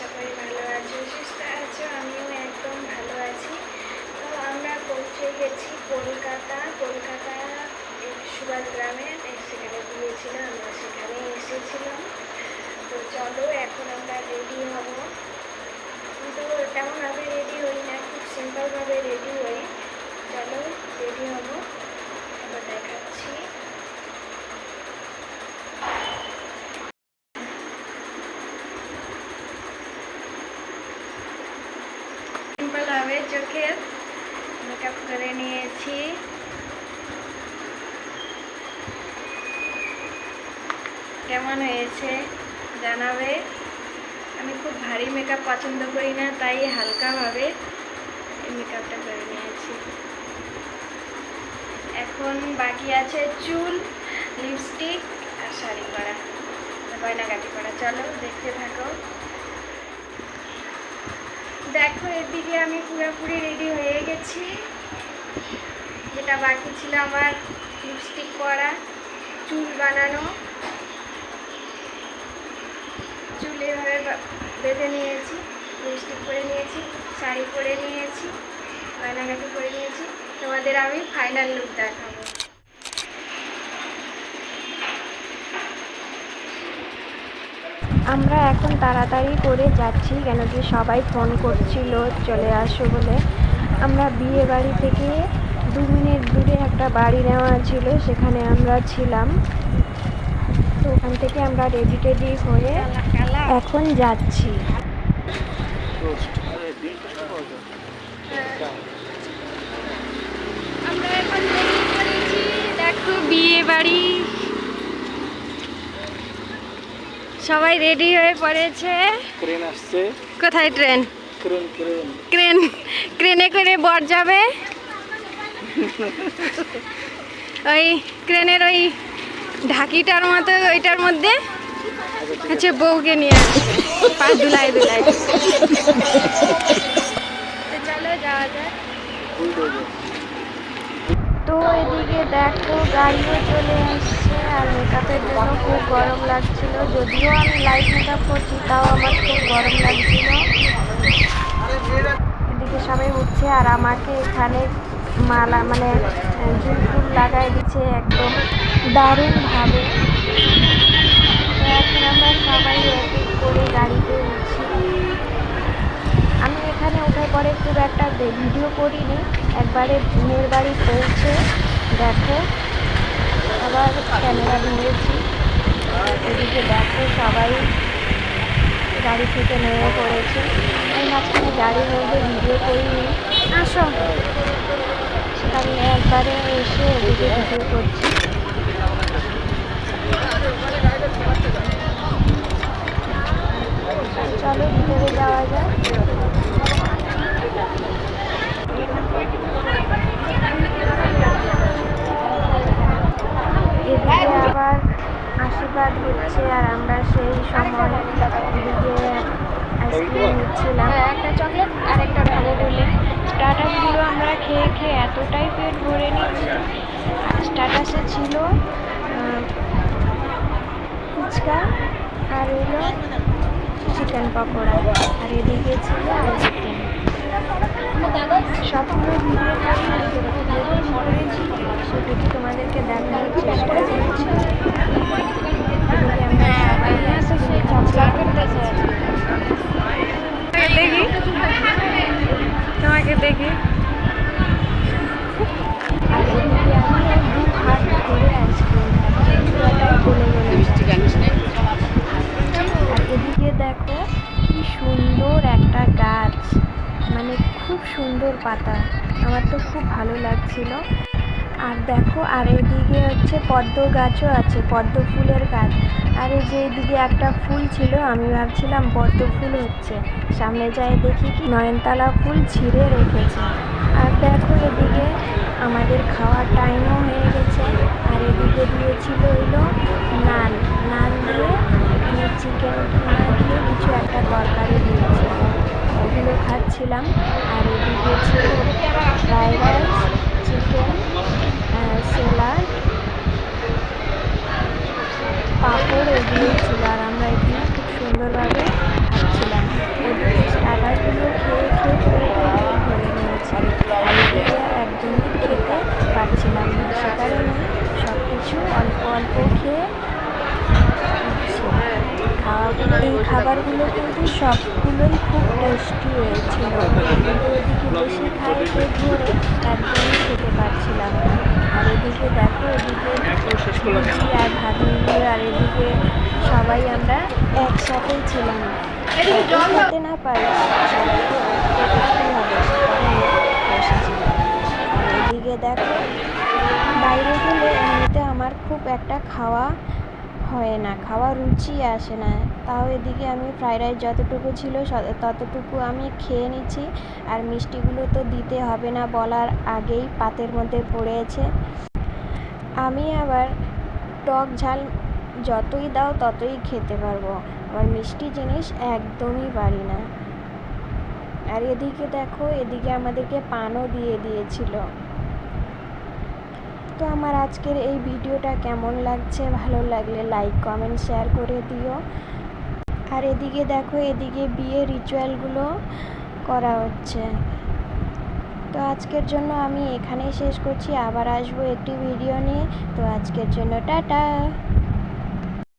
আশা করি ভালো আছো, সুস্থ আছো, আমিও একদম ভালো আছি। তো আমরা পৌঁছে গেছি কলকাতা কলকাতা সুভাষ গ্রামে সেখানে গিয়েছিলাম, আমরা সেখানে এসেছিলাম। তো চলো, এখন আমরা রেডি হব। কিন্তু তেমনভাবে রেডি হই না, খুব সিম্পলভাবে রেডি হই। চলো রেডি হব। চোখের মেকআপ করে নিয়েছি। কেমন হয়েছে জানাবে? আমি খুব ভারী মেকআপ পছন্দ করি না, তাই হালকাভাবে এই মেকআপটা করে নিয়েছি। এখন বাকি আছে চুল লিপস্টিক আর শাড়ি পরা, গয়নাগাটি পরা। চলো দেখতে থাকো। দেখো এদিকে আমি পুরোপুরি রেডি হয়ে গেছি। যেটা বাকি ছিল আমার লিপস্টিক পরা, চুল বানানো। চুল এভাবে বেঁধে নিয়েছি লিপস্টিক পরে নিয়েছি, শাড়ি পরে নিয়েছি, গয়নাগাটি করে নিয়েছি। তোমাদের আমি ফাইনাল লুক দেখাবো। আমরা এখন তাড়াতাড়ি করে যাচ্ছি, কেন কি সবাই ফোন করছিল, চলে আসো বলে। আমরা বিয়ে বাড়ি থেকে দু মিনিট দূরে একটা বাড়ি নেওয়া ছিল, সেখানে আমরা ছিলাম। তো ওখান থেকে আমরা রেডি টেডি হয়ে এখন যাচ্ছি আমরা এখন বেরিয়ে পড়েছি দেখো বিয়ে বাড়ি সবাই রেডি হয়ে পড়েছে। ট্রেন আসছে। কোথায় ট্রেন? ট্রেন ট্রেন ক্রেন ক্রেনে করে বর যাবে। ওই ক্রেনের ওই ঢাকিটার মতো ওইটার মধ্যে হচ্ছে বউকে নিয়ে আসছে পা দুলাই দুলাই। চলো যাওয়া যায় তো এদিকে দেখো, গাড়িও চলে আসছে আর মেকআপের জন্য খুব গরম লাগছিল। যদিও আমি লাইট মেকআপ করছি, তাও আমার খুব গরম লাগছিল। এদিকে সবাই উঠছে আর আমাকে এখানে মালা মানে ঝুল ফুল লাগাই দিচ্ছে একদম দারুণভাবে। এখন আমরা সবাই এক এক করে গাড়িতে উঠছি। এখানে উঠে পরে খুব একটা ভিডিও করিনি। একবারে বোনের বাড়ি পৌঁছে দেখো। আবার ক্যামেরা ধরেছি। এদিকে দেখো সবাই গাড়ি থেকে নেমে পড়েছে। আমি মাঝখানে গাড়ির মধ্যে ভিডিও করিনি। আসো। সেখানে একবারে এসে এদিকে ভিডিও করছি চলো ভিতরে যাওয়া যায় এদিকে আবার আশীর্বাদ হচ্ছে আর আমরা সেই সময় এদিকে আইসক্রিম নিচ্ছিলাম। একটা চকলেট আর একটা ভালো বলে স্টার্টাসগুলো আমরা খেয়ে খেয়ে এতটাই পেট ভরে নিচ্ছি আর স্টার্টাসে ছিল ফুচকা আর হলো চিকেন পকোড়া। আর এদিকে ছিল আইসক্রিম সবগুলো ভিডিও করে করেছি সেটুকু তোমাদেরকে দেখানোর চেষ্টা করেছি এদিকে আমরা সবাই আইসক্রিম খাচ্ছি। দেখি তোমাকে দেখি আর এদিকে আমি দু হাত ধরে আইসক্রিম খাচ্ছি পুরোটাই গলে গলে এদিকে দেখো কি সুন্দর একটা গাছ। মানে খুব সুন্দর পাতা। আমার তো খুব ভালো লাগছিল। আর দেখো আর এদিকে হচ্ছে পদ্ম গাছও আছে, পদ্ম ফুলের গাছ। আর এই যে এদিকে একটা ফুল ছিল, আমি ভাবছিলাম পদ্ম ফুল হচ্ছে। সামনে যাই দেখি কি নয়নতলা ফুল ছিঁড়ে রেখেছে। আর দেখো এদিকে আমাদের খাওয়ার টাইমও হয়ে গেছে। আর এদিকে দিয়েছিল হইল নান নান চিকেন কিছু একটা তরকারি দিয়েছিল ওগুলো খাচ্ছিলাম আর এদিকে ছিল ফ্রাইড রাইস চিকেন স্যালাড পাঁপড় এগুলো ছিল আর আমরা এখানে খুব সুন্দরভাবে খাচ্ছিলাম খাবারগুলো কিন্তু সবগুলোই খুব টেস্টি হয়েছিল। এদিকে বেশি খাই পেট ভরে একদমই খেতে পারছিলাম আর এদিকে দেখো, এদিকে লুচি আর ভাবিগুলো আর এদিকে সবাই আমরা একসাথেই ছিলাম। খেতে না পারি এদিকে দেখো, বাইরে গেলে এমনিতে আমার খুব একটা খাওয়া হয় না খাওয়া রুচি আসে না। তাও এদিকে আমি ফ্রাইড রাইস যতটুকু ছিল ততটুকু আমি খেয়ে নিচ্ছি। আর মিষ্টিগুলো তো দিতে হবে না বলার আগেই পাতের মধ্যে পড়েছে আমি আবার টক ঝাল যতই দাও ততই খেতে পারব। আবার মিষ্টি জিনিস একদমই পারি না। আর এদিকে দেখো, এদিকে আমাদেরকে পানও দিয়ে দিয়েছিল। তো আমার আজকের এই ভিডিওটা কেমন লাগছে? ভালো লাগলে লাইক কমেন্ট শেয়ার করে দিও। আর এদিকে দেখো, এদিকে বিয়ে রিচুয়ালগুলো করা হচ্ছে। তো আজকের জন্য আমি এখানেই শেষ করছি। আবার আসব একটি ভিডিও নিয়ে। তো আজকের জন্য টাটা!